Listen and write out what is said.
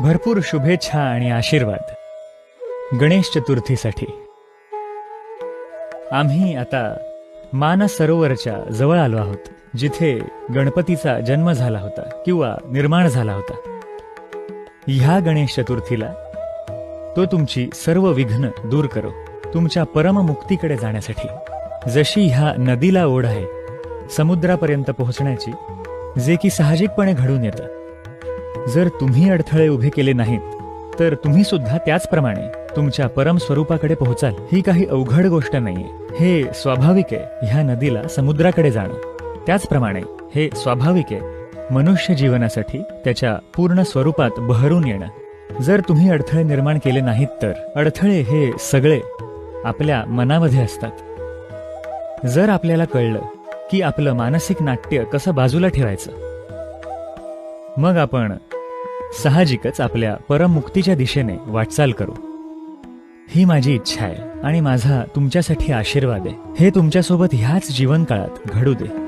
भरपूर शुभेच्छा आणि आशीर्वाद. गणेश चतुर्थीसाठी. आम्ही आता मानस सरोवरच्या जवळ आलो आहोत जिथे गणपतीचा जन्म झाला होता किंवा निर्माण झाला होता. ह्या गणेश चतुर्थीला तो तुमची सर्व विघ्न दूर करो तुमच्या परममुक्तीकडे जाण्यासाठी. जशी ह्या नदीला ओढ आहे समुद्रापर्यंत पोहोचण्याची जे की साहजिकपणे घडून येतं. जर तुम्ही अडथळे उभे केले नाहीत तर तुम्ही सुद्धा त्याचप्रमाणे तुमच्या परम स्वरूपाकडे पोहोचाल. ही काही अवघड गोष्ट नाहीये. हे स्वाभाविक आहे. ह्या नदीला समुद्राकडे जाणं. त्याचप्रमाणे हे स्वाभाविक आहे. मनुष्य जीवनासाठी त्याच्या पूर्ण स्वरूपात बहरून येणं. जर तुम्ही अडथळे निर्माण केले नाहीत तर अडथळे हे सगळे आपल्या मनामध्ये असतात. जर आपल्याला कळलं की आपलं मानसिक नाट्य कसं बाजूला ठेवायचं मग आपण साहजिकच आपल्या परममुक्तीच्या दिशेने वाटचाल करू. ही माझी इच्छा आहे आणि माझा तुमच्यासाठी आशीर्वाद आहे. हे तुमच्यासोबत ह्याच जीवनकाळात घडू दे.